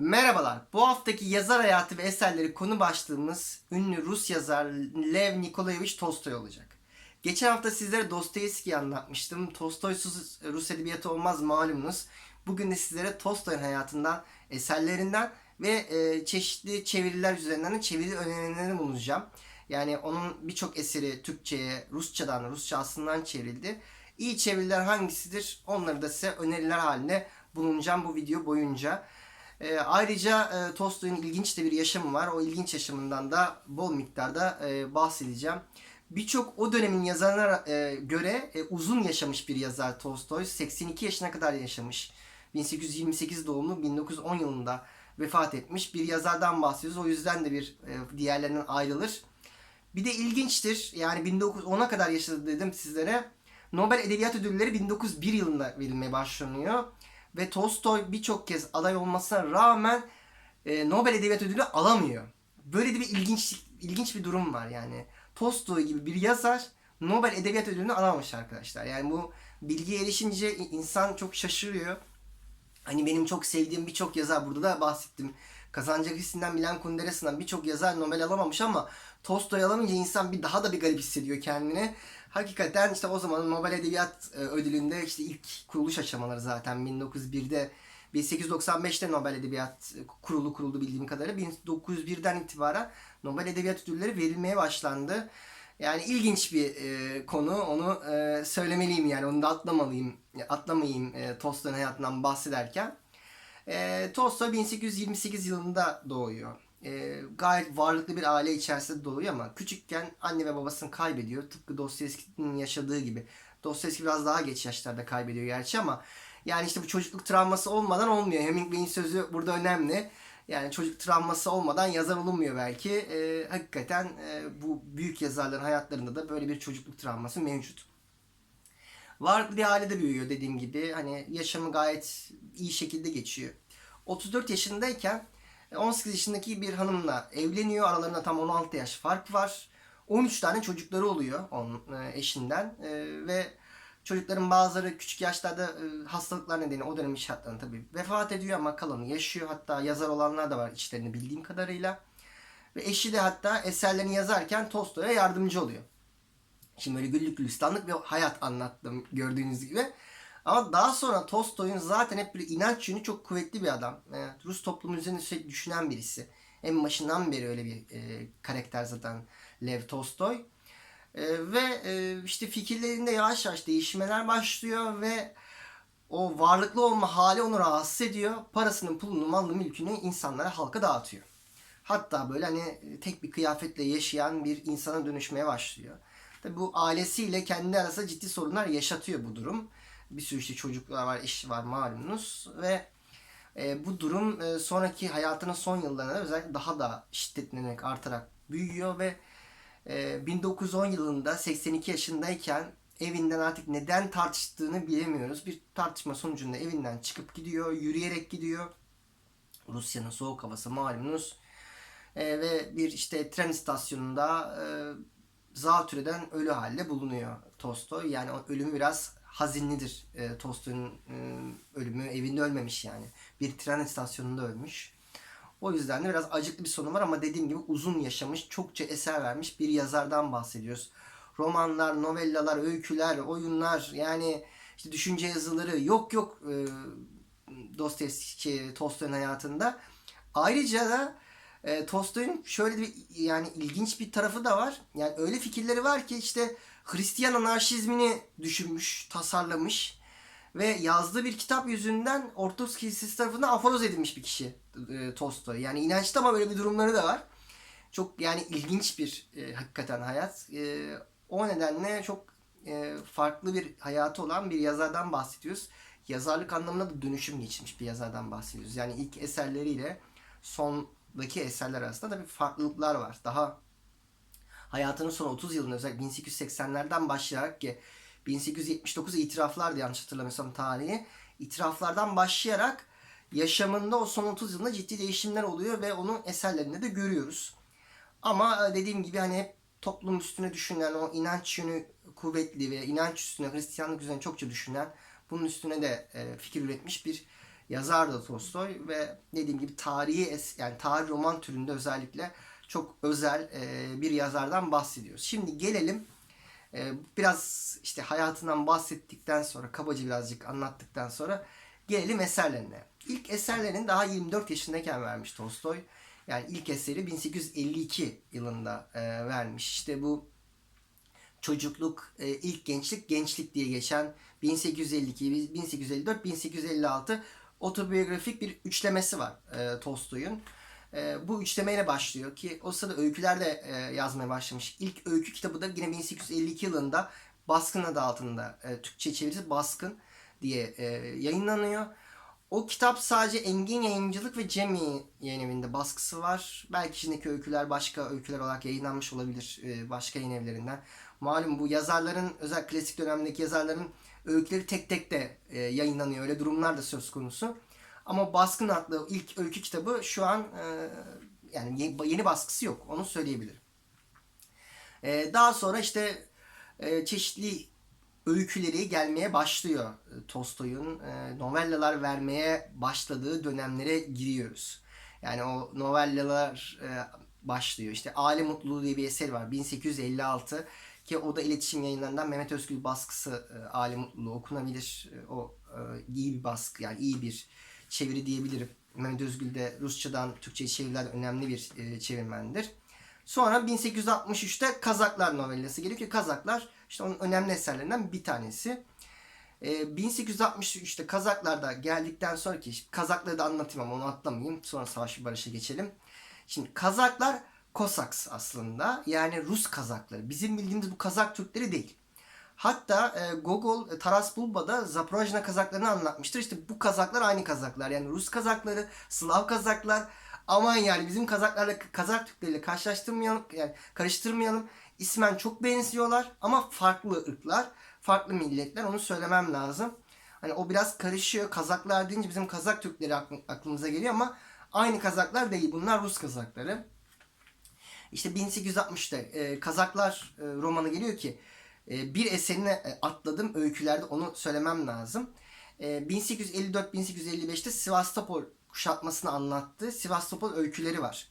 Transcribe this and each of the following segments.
Merhabalar. Bu haftaki yazar hayatı ve eserleri konu başlığımız ünlü Rus yazar Lev Nikolayevich Tolstoy olacak. Geçen hafta sizlere Dostoyevski'yi anlatmıştım. Tolstoysuz Rus edebiyatı olmaz malumunuz. Bugün de sizlere Tolstoy'un hayatından, eserlerinden ve e, çeşitli çeviriler üzerinden de çeviri önerilerini bulunacağım. Yani onun birçok eseri Türkçe'ye, Rusçadan, Rusça aslından çevrildi. İyi çeviriler hangisidir? Onları da size öneriler halinde bulunacağım bu video boyunca. E, ayrıca e, Tolstoy'un ilginç de bir yaşamı var. O ilginç yaşamından da bol miktarda e, bahsedeceğim. Birçok o dönemin yazarına e, göre e, uzun yaşamış bir yazar Tolstoy. 82 yaşına kadar yaşamış. 1828 doğumlu 1910 yılında vefat etmiş bir yazardan bahsediyoruz. O yüzden de bir e, diğerlerinden ayrılır. Bir de ilginçtir. Yani 1910'a kadar yaşadı dedim sizlere. Nobel Edebiyat Ödülleri 1901 yılında verilmeye başlanıyor. Ve Tolstoy birçok kez aday olmasına rağmen e, Nobel Edebiyat Ödülü alamıyor. Böyle de bir ilginç ilginç bir durum var yani. Tolstoy gibi bir yazar Nobel Edebiyat Ödülünü alamamış arkadaşlar. Yani bu bilgiye erişince insan çok şaşırıyor. Hani benim çok sevdiğim birçok yazar burada da bahsettim. Kazanacak hissinden Milan Kunderas'ından birçok yazar Nobel alamamış ama Tolstoy alamayınca insan bir daha da bir garip hissediyor kendini. Hakikaten işte o zaman Nobel Edebiyat e, Ödülü'nde işte ilk kuruluş aşamaları zaten 1901'de 1895'te Nobel Edebiyat Kurulu kuruldu bildiğim kadarıyla. 1901'den itibaren Nobel Edebiyat Ödülleri verilmeye başlandı. Yani ilginç bir e, konu. Onu e, söylemeliyim yani. Onu da atlamalıyım. Atlamayayım e, Tolstoy'un hayatından bahsederken. E, Tolstoy 1828 yılında doğuyor. E, gayet varlıklı bir aile içerisinde doğuyor ama küçükken anne ve babasını kaybediyor. Tıpkı Dostoyevski'nin yaşadığı gibi. Dostoyevski biraz daha geç yaşlarda kaybediyor gerçi ama yani işte bu çocukluk travması olmadan olmuyor. Hemingway'in sözü burada önemli. Yani çocuk travması olmadan yazar olunmuyor belki. E, hakikaten e, bu büyük yazarların hayatlarında da böyle bir çocukluk travması mevcut. Varlıklı bir ailede büyüyor dediğim gibi. Hani yaşamı gayet iyi şekilde geçiyor. 34 yaşındayken 18 yaşındaki bir hanımla evleniyor. Aralarında tam 16 yaş fark var. 13 tane çocukları oluyor onun eşinden e, ve çocukların bazıları küçük yaşlarda e, hastalıklar nedeni o dönemin şartlarında tabii vefat ediyor ama kalanı yaşıyor. Hatta yazar olanlar da var içlerini bildiğim kadarıyla. Ve eşi de hatta eserlerini yazarken Tolstoy'a yardımcı oluyor. Şimdi böyle güllük gülistanlık bir hayat anlattım gördüğünüz gibi. Ama daha sonra Tolstoy'un zaten hep bir inanç yönü çok kuvvetli bir adam. Evet, Rus toplumu üzerine sürekli düşünen birisi. En başından beri öyle bir e, karakter zaten Lev Tolstoy. E, ve e, işte fikirlerinde yavaş yavaş değişmeler başlıyor ve o varlıklı olma hali onu rahatsız ediyor. Parasının, pulunu, malını, mülkünü insanlara, halka dağıtıyor. Hatta böyle hani tek bir kıyafetle yaşayan bir insana dönüşmeye başlıyor. Tabi bu ailesiyle kendi arasında ciddi sorunlar yaşatıyor bu durum. Bir sürü işte çocuklar var, eşi var malumunuz ve e, bu durum e, sonraki hayatının son yıllarında özellikle daha da şiddetlenerek artarak büyüyor ve e, 1910 yılında 82 yaşındayken evinden artık neden tartıştığını bilemiyoruz. Bir tartışma sonucunda evinden çıkıp gidiyor, yürüyerek gidiyor. Rusya'nın soğuk havası malumunuz. E, ve bir işte tren istasyonunda e, zatürreden ölü halde bulunuyor Tolstoy. Yani ölümü biraz hazinlidir. E, Tolstoy'un e, ölümü evinde ölmemiş yani. Bir tren istasyonunda ölmüş. O yüzden de biraz acıklı bir sonu var ama dediğim gibi uzun yaşamış, çokça eser vermiş bir yazardan bahsediyoruz. Romanlar, novellalar, öyküler, oyunlar yani işte düşünce yazıları yok yok e, Dostoyevski, Tolstoy'un hayatında. Ayrıca da e, Tolstoy'un şöyle bir yani ilginç bir tarafı da var. Yani öyle fikirleri var ki işte Hristiyan anarşizmini düşünmüş, tasarlamış ve yazdığı bir kitap yüzünden Ortodoks Kilisesi tarafından aforoz edilmiş bir kişi e, Tolstoy. Yani inançta ama böyle bir durumları da var. Çok yani ilginç bir e, hakikaten hayat. E, o nedenle çok e, farklı bir hayatı olan bir yazardan bahsediyoruz. Yazarlık anlamında da dönüşüm geçirmiş bir yazardan bahsediyoruz. Yani ilk eserleriyle sondaki eserler arasında da bir farklılıklar var. Daha hayatının son 30 yılında özellikle 1880'lerden başlayarak ki 1879 itiraflardı yanlış hatırlamıyorsam tarihi. İtiraflardan başlayarak yaşamında o son 30 yılında ciddi değişimler oluyor ve onun eserlerinde de görüyoruz. Ama e, dediğim gibi hani hep toplum üstüne düşünen, o inanç yönü kuvvetli ve inanç üstüne, Hristiyanlık üzerine çokça düşünen, bunun üstüne de e, fikir üretmiş bir yazar da Tolstoy ve dediğim gibi tarihi es yani tarih roman türünde özellikle çok özel e, bir yazardan bahsediyoruz. Şimdi gelelim e, biraz işte hayatından bahsettikten sonra kabaca birazcık anlattıktan sonra gelelim eserlerine. İlk eserlerini daha 24 yaşındayken vermiş Tolstoy. Yani ilk eseri 1852 yılında e, vermiş. İşte bu çocukluk, e, ilk gençlik, gençlik diye geçen 1852, 1854, 1856 otobiyografik bir üçlemesi var e, Tolstoy'un. E, bu üçlemeyle başlıyor ki o sırada öyküler de e, yazmaya başlamış. İlk öykü kitabı da yine 1852 yılında Baskın adı altında e, Türkçe çevirisi Baskın diye e, yayınlanıyor. O kitap sadece Engin Yayıncılık ve Cemi yayın evinde baskısı var. Belki içindeki öyküler başka öyküler olarak yayınlanmış olabilir e, başka yayın evlerinden. Malum bu yazarların özel klasik dönemdeki yazarların öyküleri tek tek de e, yayınlanıyor. Öyle durumlar da söz konusu. Ama Baskın adlı ilk öykü kitabı şu an e, yani ye- yeni baskısı yok. Onu söyleyebilirim. E, daha sonra işte e, çeşitli öyküleri gelmeye başlıyor e, Tolstoy'un. E, novellalar vermeye başladığı dönemlere giriyoruz. Yani o novellalar e, başlıyor. İşte Aile Mutluluğu diye bir eser var. 1856 ki o da iletişim yayınlarından Mehmet Özgül baskısı e, Aile Mutluluğu okunabilir. E, o e, iyi bir baskı yani iyi bir çeviri diyebilirim. Mehmet Özgül de Rusçadan Türkçe'ye çevirilen önemli bir e, çevirmendir. Sonra 1863'te Kazaklar novellası geliyor ki Kazaklar işte onun önemli eserlerinden bir tanesi. E, 1863'te Kazaklar'da geldikten sonraki Kazakları da anlatayım ama onu atlamayayım. Sonra Savaş ve Barış'a geçelim. Şimdi Kazaklar Kosaks aslında. Yani Rus Kazakları. Bizim bildiğimiz bu Kazak Türkleri değil. Hatta e, Gogol e, Taras Bulba'da Zaporojna Kazaklarını anlatmıştır. İşte bu Kazaklar aynı Kazaklar. Yani Rus Kazakları, Slav Kazaklar. Aman yani bizim Kazaklarla Kazak Türkleriyle karşılaştırmayalım, yani karıştırmayalım. İsmen çok benziyorlar ama farklı ırklar, farklı milletler. Onu söylemem lazım. Hani o biraz karışıyor. Kazaklar deyince bizim Kazak Türkleri akl- aklımıza geliyor ama aynı Kazaklar değil. Bunlar Rus Kazakları. İşte 1860'ta e, Kazaklar e, romanı geliyor ki e, bir eserine atladım öykülerde onu söylemem lazım. E, 1854-1855'te Sivastopol kuşatmasını anlattı. Sivastopol öyküleri var.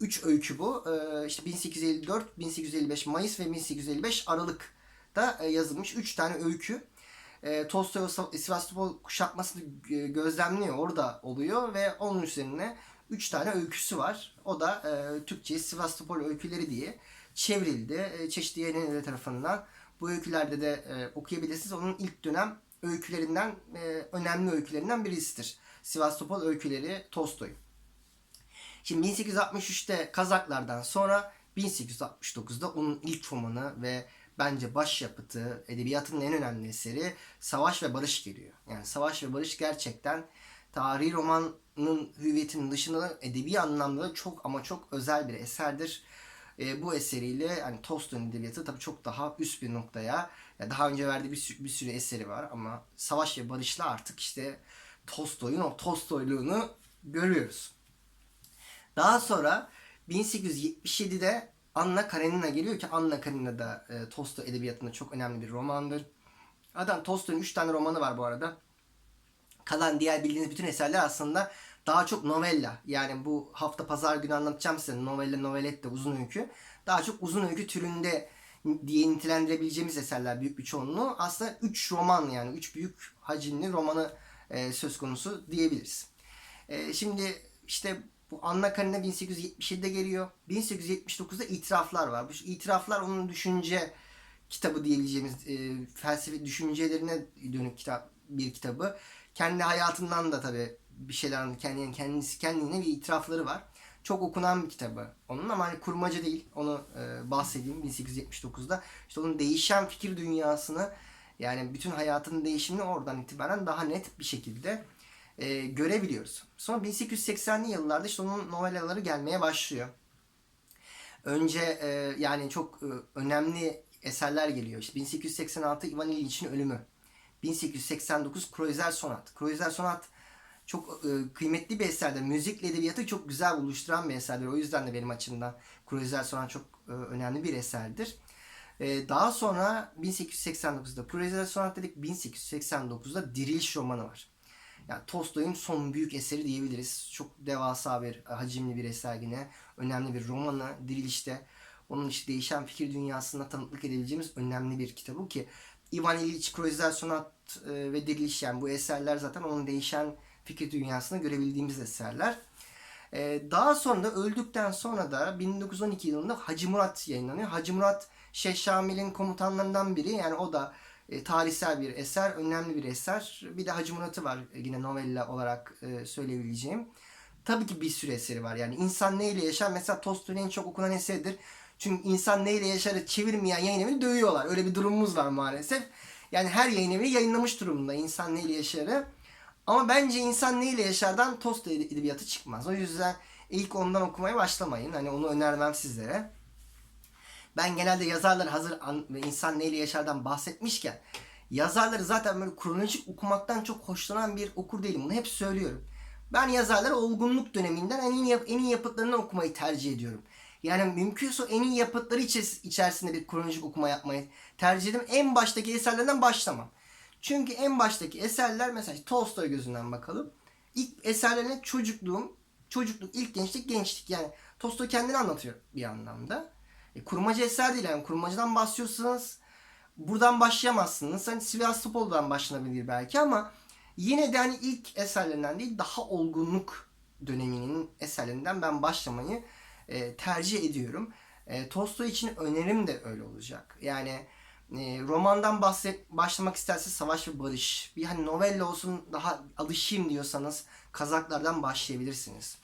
Üç öykü bu. E, işte 1854, 1855 Mayıs ve 1855 Aralık'ta e, yazılmış üç tane öykü. E, Tolstoy o Sivastopol kuşatmasını e, gözlemliyor. Orada oluyor ve onun üzerine üç tane öyküsü var. O da e, Türkçe Sivastopol öyküleri diye çevrildi. E, çeşitli yayın tarafından. Bu öykülerde de e, okuyabilirsiniz. Onun ilk dönem öykülerinden, e, önemli öykülerinden birisidir. Sivastopol öyküleri Tolstoy. Şimdi 1863'te Kazaklardan sonra 1869'da onun ilk romanı ve bence başyapıtı, edebiyatın en önemli eseri Savaş ve Barış geliyor. Yani Savaş ve Barış gerçekten tarihi romanın hüviyetinin dışında da edebi anlamda da çok ama çok özel bir eserdir. E, bu eseriyle yani Tolstoy'un edebiyatı tabii çok daha üst bir noktaya. Ya daha önce verdiği bir, sürü, bir sürü eseri var ama Savaş ve Barış'la artık işte Tolstoy'un o Tolstoyluğunu görüyoruz. Daha sonra 1877'de Anna Karenina geliyor ki Anna Karenina da e, Tolstoy edebiyatında çok önemli bir romandır. Adam Tolstoy'un 3 tane romanı var bu arada. Kalan diğer bildiğiniz bütün eserler aslında daha çok novella. Yani bu hafta pazar günü anlatacağım size novella, novelette, uzun öykü. Daha çok uzun öykü türünde diye nitelendirebileceğimiz eserler büyük bir çoğunluğu. Aslında 3 roman yani 3 büyük hacimli romanı e, söz konusu diyebiliriz. E, şimdi işte bu Anna Karenina 1877'de geliyor. 1879'da itiraflar var. Bu itiraflar onun düşünce kitabı diyebileceğimiz e, felsefi düşüncelerine dönük kitap bir kitabı. Kendi hayatından da tabii bir şeyler anlatıyor. Kendine, kendisi kendine bir itirafları var. Çok okunan bir kitabı onun ama hani kurmaca değil. Onu e, bahsedeyim 1879'da. İşte onun değişen fikir dünyasını yani bütün hayatının değişimini oradan itibaren daha net bir şekilde e, görebiliyoruz. Sonra 1880'li yıllarda işte onun novellaları gelmeye başlıyor. Önce e, yani çok e, önemli eserler geliyor. İşte 1886 Ivan İlyiç'in ölümü. 1889 Kreuzer Sonat. Kreuzer Sonat çok e, kıymetli bir eserdir. Müzikle edebiyatı çok güzel buluşturan bir eserdir. O yüzden de benim açımdan Kreuzer Sonat çok e, önemli bir eserdir. E, daha sonra 1889'da Kreuzer Sonat dedik 1889'da Diriliş romanı var. Yani Tolstoy'un son büyük eseri diyebiliriz. Çok devasa bir, hacimli bir eser yine. Önemli bir romanı, dirilişte. Onun işte değişen fikir dünyasına tanıklık edebileceğimiz önemli bir kitabı ki Ivan İliç Kroizer Sonat e, ve Diriliş yani bu eserler zaten onun değişen fikir dünyasını görebildiğimiz eserler. E, daha sonra da öldükten sonra da 1912 yılında Hacı Murat yayınlanıyor. Hacı Murat Şeyh Şamil'in komutanlarından biri yani o da e, tarihsel bir eser, önemli bir eser. Bir de Hacı Murat'ı var yine novella olarak e, söyleyebileceğim. Tabii ki bir sürü eseri var. Yani insan neyle yaşar? Mesela Tolstoy'un en çok okunan eseridir. Çünkü insan neyle yaşarı çevirmeyen yayın evini dövüyorlar. Öyle bir durumumuz var maalesef. Yani her yayın evi yayınlamış durumda insan neyle yaşarı. Ama bence insan neyle yaşardan Tolstoy edebiyatı çıkmaz. O yüzden ilk ondan okumaya başlamayın. Hani onu önermem sizlere. Ben genelde yazarları hazır insan neyle yaşardan bahsetmişken yazarları zaten böyle kronolojik okumaktan çok hoşlanan bir okur değilim. Bunu hep söylüyorum. Ben yazarları olgunluk döneminden en iyi, en iyi yapıtlarını okumayı tercih ediyorum. Yani mümkünse en iyi yapıtları içeris- içerisinde bir kronolojik okuma yapmayı tercih ederim. En baştaki eserlerden başlamam. Çünkü en baştaki eserler mesela Tolstoy gözünden bakalım. İlk eserlerine çocukluğum, çocukluk, ilk gençlik, gençlik. Yani Tolstoy kendini anlatıyor bir anlamda. E, kurmacı eser değil yani kurmacıdan bahsediyorsanız buradan başlayamazsınız. Hani Sivastopol'dan başlanabilir belki ama yine de hani ilk eserlerinden değil daha olgunluk döneminin eserlerinden ben başlamayı e, tercih ediyorum. E, Tolstoy için önerim de öyle olacak. Yani e, romandan bahset başlamak isterseniz Savaş ve Barış. Bir hani novella olsun daha alışayım diyorsanız Kazaklardan başlayabilirsiniz.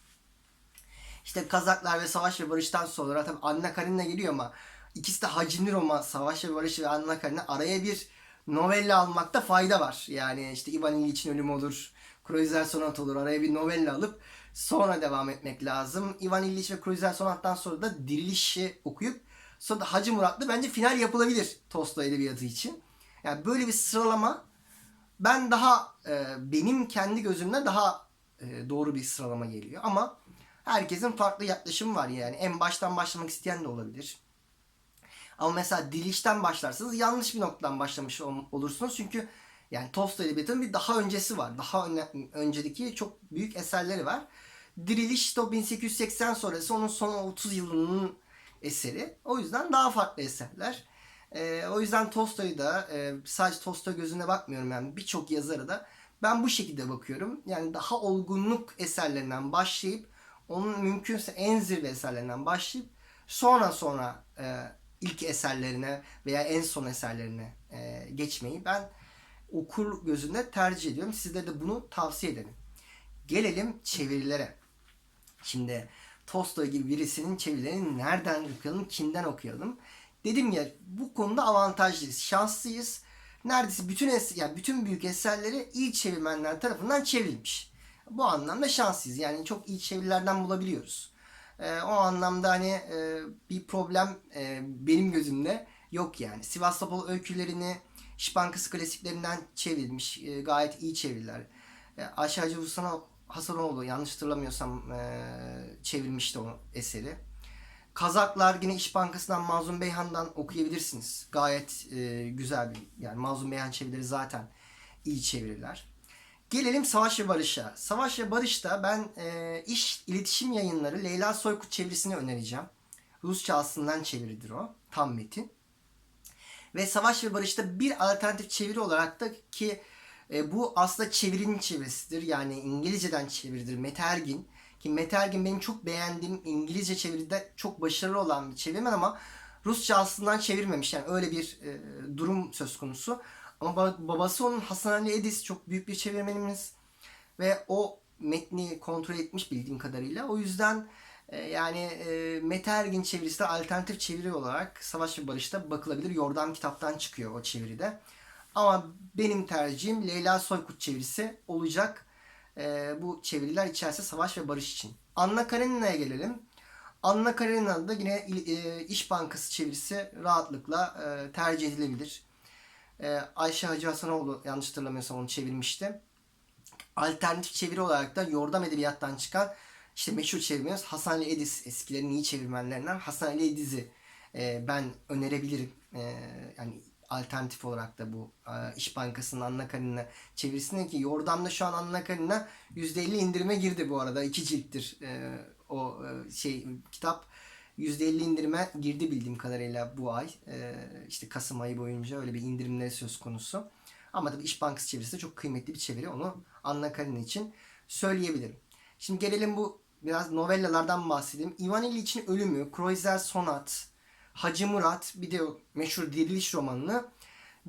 İşte Kazaklar ve Savaş ve Barış'tan sonra tabii Anna Karenina geliyor ama ikisi de hacimli roman Savaş ve Barış ve Anna Karenina araya bir novella almakta fayda var. Yani işte Ivan İliç'in ölümü olur, Kreuzer Sonat olur. Araya bir novella alıp sonra devam etmek lazım. Ivan İliç ve Kreuzer Sonat'tan sonra da Diriliş'i okuyup sonra Hacı Murat'lı bence final yapılabilir Tolstoy edebiyatı için. Yani böyle bir sıralama ben daha e, benim kendi gözümde daha e, doğru bir sıralama geliyor. Ama herkesin farklı yaklaşımı var yani. En baştan başlamak isteyen de olabilir. Ama mesela dilişten başlarsanız yanlış bir noktadan başlamış ol- olursunuz. Çünkü yani Tolstoy Edebiyatı'nın bir daha öncesi var. Daha öncedeki çok büyük eserleri var. Diriliş işte o 1880 sonrası onun son 30 yılının eseri. O yüzden daha farklı eserler. Ee, o yüzden Tolstoy'u da e, sadece Tolstoy gözüne bakmıyorum yani birçok yazarı da ben bu şekilde bakıyorum. Yani daha olgunluk eserlerinden başlayıp onun mümkünse en zirve eserlerinden başlayıp sonra sonra e, ilk eserlerine veya en son eserlerine e, geçmeyi ben okur gözünde tercih ediyorum. Sizlere de bunu tavsiye ederim. Gelelim çevirilere. Şimdi Tolstoy gibi birisinin çevirilerini nereden okuyalım, kimden okuyalım? Dedim ya bu konuda avantajlıyız, şanslıyız. Neredeyse bütün es yani bütün büyük eserleri iyi çevirmenler tarafından çevrilmiş. Bu anlamda şanslıyız. Yani çok iyi çevirilerden bulabiliyoruz. Ee, o anlamda hani e, bir problem e, benim gözümde yok yani. Sivastopol öykülerini İş Bankası klasiklerinden çevrilmiş. E, gayet iyi çeviriler. E, Ayşe Hacı Hasanoğlu yanlış hatırlamıyorsam e, çevirmişti o eseri. Kazaklar yine İş Bankası'ndan Mazlum Beyhan'dan okuyabilirsiniz. Gayet e, güzel bir yani Mazlum Beyhan çevirileri zaten iyi çeviriler. Gelelim Savaş ve Barış'a. Savaş ve Barış'ta ben e, iş iletişim yayınları Leyla Soykut çevirisini önereceğim. Rusça aslından çeviridir o. Tam metin. Ve Savaş ve Barış'ta bir alternatif çeviri olarak da ki e, bu aslında çevirinin çevirisidir. Yani İngilizceden çeviridir. Metergin. Ki Metergin benim çok beğendiğim İngilizce çeviride çok başarılı olan bir çevirmen ama Rusça aslından çevirmemiş. Yani öyle bir e, durum söz konusu. Ama ba- babası onun Hasan Ali Edis çok büyük bir çevirmenimiz. Ve o metni kontrol etmiş bildiğim kadarıyla. O yüzden e, yani e, Mete çevirisi de alternatif çeviri olarak Savaş ve Barış'ta bakılabilir. Yordam kitaptan çıkıyor o çeviride. Ama benim tercihim Leyla Soykut çevirisi olacak. E, bu çeviriler içerisinde Savaş ve Barış için. Anna Karenina'ya gelelim. Anna Karenina'da da yine e, İş Bankası çevirisi rahatlıkla e, tercih edilebilir. E, Ayşe Hacı Hasanoğlu yanlış hatırlamıyorsam onu çevirmişti. Alternatif çeviri olarak da Yordam Edebiyat'tan çıkan işte meşhur çevirmenimiz Hasan Ali Ediz eskilerin iyi çevirmenlerinden Hasan Ali Ediz'i e, ben önerebilirim. E, yani alternatif olarak da bu e, İş Bankası'nın Anna Karenina çevirisinde ki Yordam'da şu an Anna Karenina %50 indirime girdi bu arada. iki cilttir e, o e, şey kitap. %50 indirime girdi bildiğim kadarıyla bu ay. İşte Kasım ayı boyunca öyle bir indirimleri söz konusu. Ama tabii İş Bankası çevirisi de çok kıymetli bir çeviri. Onu Anna Karenina için söyleyebilirim. Şimdi gelelim bu biraz novellalardan bahsedeyim. Ivan İliç'in Ölümü, Kreutzer Sonat, Hacı Murat bir de meşhur Diriliş romanını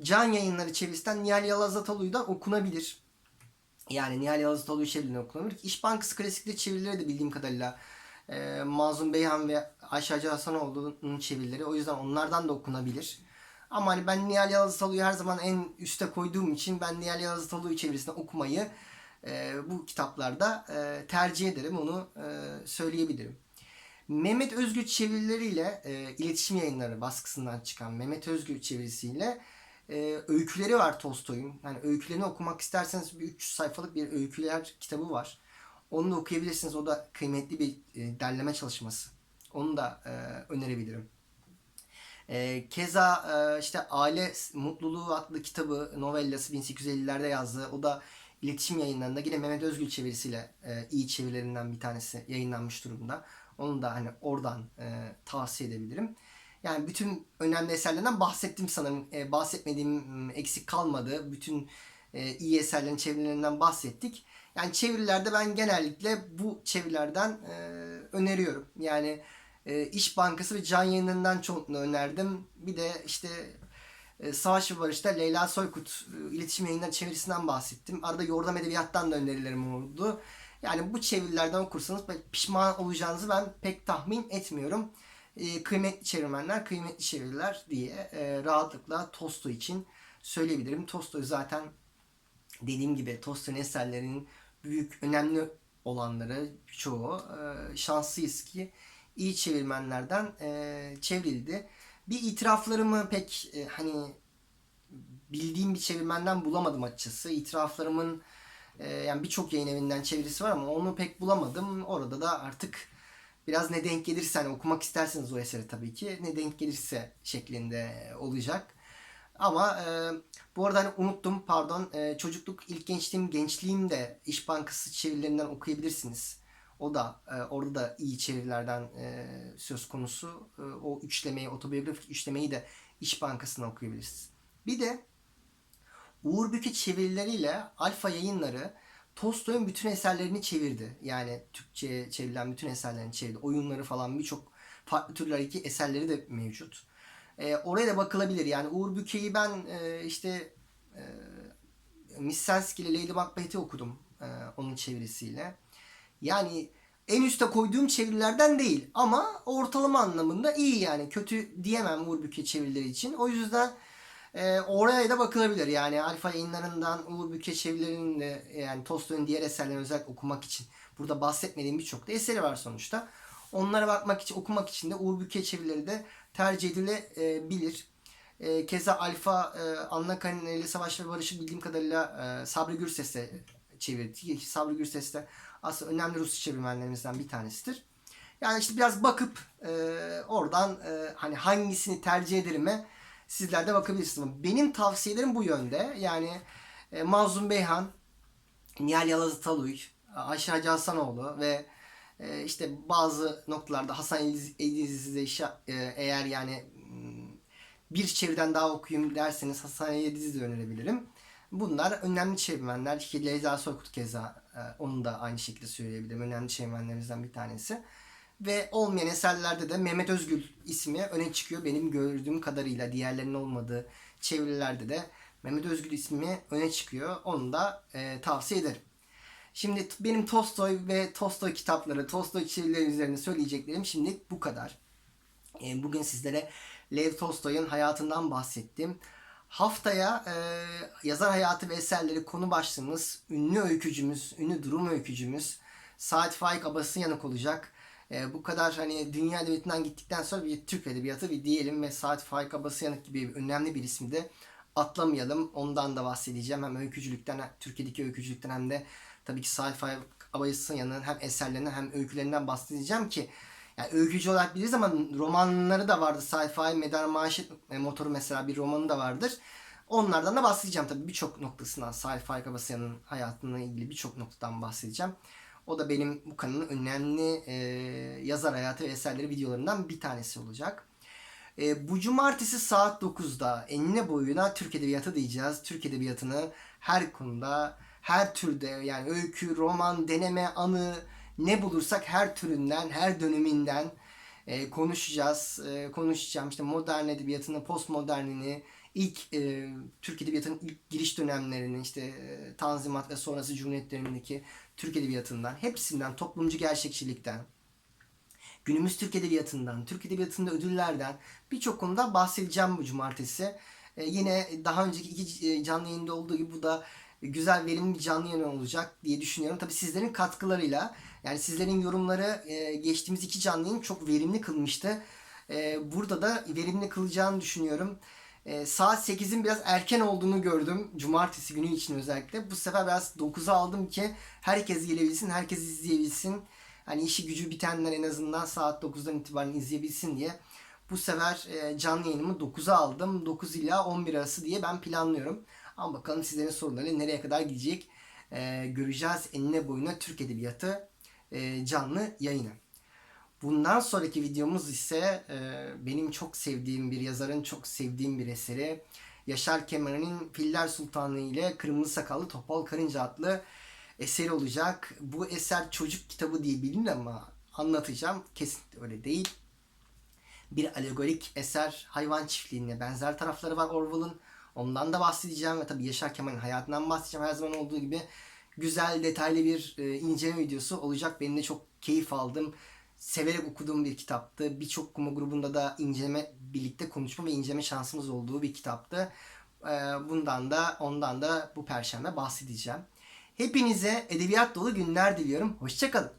Can Yayınları çevirisinden Nihal Yalazatalı'dan okunabilir. Yani Nihal Yalazatalı çevirilerine okunabilir. İş Bankası klasikleri çevirileri de bildiğim kadarıyla e, Mazlum Beyhan ve Ayşe Hacı Hasanoğlu'nun çevirileri. O yüzden onlardan da okunabilir. Ama hani ben Nihal Yalazatalı'yı her zaman en üste koyduğum için ben Nihal Yalazatalı'yı çevirisinde okumayı e, bu kitaplarda e, tercih ederim. Onu e, söyleyebilirim. Mehmet Özgür çevirileriyle e, iletişim yayınları baskısından çıkan Mehmet Özgür çevirisiyle e, öyküleri var Tolstoy'un. Yani öykülerini okumak isterseniz bir 300 sayfalık bir öyküler kitabı var. Onu da okuyabilirsiniz. O da kıymetli bir e, derleme çalışması. Onu da e, önerebilirim. E, keza e, işte Aile Mutluluğu adlı kitabı novellası 1850'lerde yazdığı. O da iletişim yayınlarında yine Mehmet Özgül çevirisiyle e, iyi çevirilerinden bir tanesi yayınlanmış durumda. Onu da hani oradan e, tavsiye edebilirim. Yani bütün önemli eserlerden bahsettim sanırım. E, bahsetmediğim eksik kalmadı. Bütün e, iyi eserlerin çevirilerinden bahsettik. Yani çevirilerde ben genellikle bu çevirilerden e, öneriyorum. Yani e, İş Bankası ve Can Yayınları'ndan çoğunluğunu önerdim. Bir de işte e, Savaş ve Barış'ta Leyla Soykut e, iletişim yayınları çevirisinden bahsettim. Arada Yordam Edebiyat'tan da önerilerim oldu. Yani bu çevirilerden okursanız pişman olacağınızı ben pek tahmin etmiyorum. E, kıymetli çevirmenler, kıymetli çeviriler diye e, rahatlıkla Tolstoy için söyleyebilirim. Tolstoy zaten dediğim gibi Tolstoy'un eserlerinin büyük, önemli olanları çoğu e, şanslıyız ki iyi çevirmenlerden e, çevrildi. Bir itiraflarımı pek e, hani bildiğim bir çevirmenden bulamadım açıkçası. İtiraflarımın yani birçok yayın evinden çevirisi var ama onu pek bulamadım. Orada da artık biraz ne denk gelirse hani okumak isterseniz o eseri tabii ki ne denk gelirse şeklinde olacak. Ama e, bu arada hani unuttum pardon e, çocukluk ilk gençliğim gençliğim de İş Bankası çevirilerinden okuyabilirsiniz. O da e, orada da iyi çevirilerden e, söz konusu. E, o üçlemeyi, otobiyografik üçlemeyi de İş Bankası'ndan okuyabilirsiniz. Bir de Uğur Büke çevirileriyle Alfa Yayınları Tolstoy'un bütün eserlerini çevirdi. Yani Türkçe'ye çevrilen bütün eserlerini çevirdi. Oyunları falan birçok farklı türlerdeki eserleri de mevcut. E, oraya da bakılabilir. Yani Uğur Büke'yi ben e, işte e, Miss Sensky ile Lady Macbeth'i okudum e, onun çevirisiyle. Yani en üste koyduğum çevirilerden değil ama ortalama anlamında iyi yani. Kötü diyemem Uğur Büke çevirileri için. O yüzden e, oraya da bakılabilir. Yani Alfa yayınlarından Uğur Büke çevirilerinin de yani Tolstoy'un diğer eserlerini özellikle okumak için burada bahsetmediğim birçok da eseri var sonuçta. Onlara bakmak için, okumak için de Uğur Büke çevirileri de tercih edilebilir. E, keza Alfa, e, Anna Karenina ile Savaş ve Barış'ı bildiğim kadarıyla e, Sabri Gürses de çevirdi. Sabri Gürses de aslında önemli Rus çevirmenlerimizden bir tanesidir. Yani işte biraz bakıp e, oradan e, hani hangisini tercih ederime sizler de bakabilirsiniz. Benim tavsiyelerim bu yönde. Yani e, Mazlum Beyhan, Nihal Yalazı Taluy, Ayşe Hacı Hasanoğlu ve e, işte bazı noktalarda Hasan Ediz'i e, eğer yani m, bir çeviriden daha okuyayım derseniz Hasan Ediz'i de önerebilirim. Bunlar önemli çevirmenler. Leyla Soykut keza e, onu da aynı şekilde söyleyebilirim. Önemli çevirmenlerimizden bir tanesi. Ve olmayan eserlerde de Mehmet Özgül ismi öne çıkıyor. Benim gördüğüm kadarıyla diğerlerinin olmadığı çevirilerde de Mehmet Özgül ismi öne çıkıyor. Onu da e, tavsiye ederim. Şimdi benim Tolstoy ve Tolstoy kitapları, Tolstoy çevirileri üzerine söyleyeceklerim şimdi bu kadar. E, bugün sizlere Lev Tolstoy'un hayatından bahsettim. Haftaya e, yazar hayatı ve eserleri konu başlığımız ünlü öykücümüz, ünlü durum öykücümüz Said Faik Abas'ın yanık olacak. E, bu kadar hani dünya edebiyatından gittikten sonra bir Türk edebiyatı bir diyelim ve Said Faik Abasıyanık gibi önemli bir ismi de atlamayalım. Ondan da bahsedeceğim. Hem öykücülükten, Türkiye'deki öykücülükten hem de tabii ki Said Faik Abasıyanık'ın hem eserlerinden hem öykülerinden bahsedeceğim ki yani öykücü olarak biliriz ama romanları da vardı. Sci-fi, Medar Maaşet e, Motoru mesela bir romanı da vardır. Onlardan da bahsedeceğim tabii birçok noktasından. Sci-fi Kabasya'nın hayatına ilgili birçok noktadan bahsedeceğim. O da benim bu kanalın önemli e, yazar hayatı ve eserleri videolarından bir tanesi olacak. E, bu cumartesi saat 9'da enine boyuna Türk Edebiyatı diyeceğiz. Türk Edebiyatı'nı her konuda, her türde yani öykü, roman, deneme, anı ne bulursak her türünden, her döneminden e, konuşacağız. E, konuşacağım işte modern edebiyatını, postmodernini, ilk e, Türk Edebiyatı'nın ilk giriş dönemlerini işte e, Tanzimat ve sonrası Cumhuriyet dönemindeki Türk Edebiyatı'ndan, hepsinden, toplumcu gerçekçilikten, günümüz Türk Edebiyatı'ndan, Türk Edebiyatı'nda ödüllerden birçok konuda bahsedeceğim bu cumartesi. E, yine daha önceki iki e, canlı yayında olduğu gibi bu da güzel verimli bir canlı yayın olacak diye düşünüyorum. Tabii sizlerin katkılarıyla yani sizlerin yorumları e, geçtiğimiz iki canlı yayın çok verimli kılmıştı. E, burada da verimli kılacağını düşünüyorum. E, saat 8'in biraz erken olduğunu gördüm. Cumartesi günü için özellikle. Bu sefer biraz 9'a aldım ki herkes gelebilsin, herkes izleyebilsin. Hani işi gücü bitenler en azından saat 9'dan itibaren izleyebilsin diye. Bu sefer e, canlı yayınımı 9'a aldım. 9 ila 11 arası diye ben planlıyorum. Ama bakalım sizlerin soruları nereye kadar gidecek e, göreceğiz. Enine boyuna Türk Edebiyatı e, canlı yayını. Bundan sonraki videomuz ise e, benim çok sevdiğim bir yazarın çok sevdiğim bir eseri. Yaşar Kemal'in Filler Sultanı ile Kırmızı Sakallı Topal Karınca adlı eseri olacak. Bu eser çocuk kitabı diye bilinir ama anlatacağım. Kesinlikle öyle değil. Bir alegorik eser hayvan çiftliğine benzer tarafları var Orwell'ın. Ondan da bahsedeceğim ve tabii Yaşar Kemal'in hayatından bahsedeceğim. Her zaman olduğu gibi güzel detaylı bir e, inceleme videosu olacak. Benim de çok keyif aldım. Severek okuduğum bir kitaptı. Birçok okuma grubunda da inceleme, birlikte konuşma ve inceleme şansımız olduğu bir kitaptı. E, bundan da ondan da bu perşembe bahsedeceğim. Hepinize edebiyat dolu günler diliyorum. Hoşçakalın.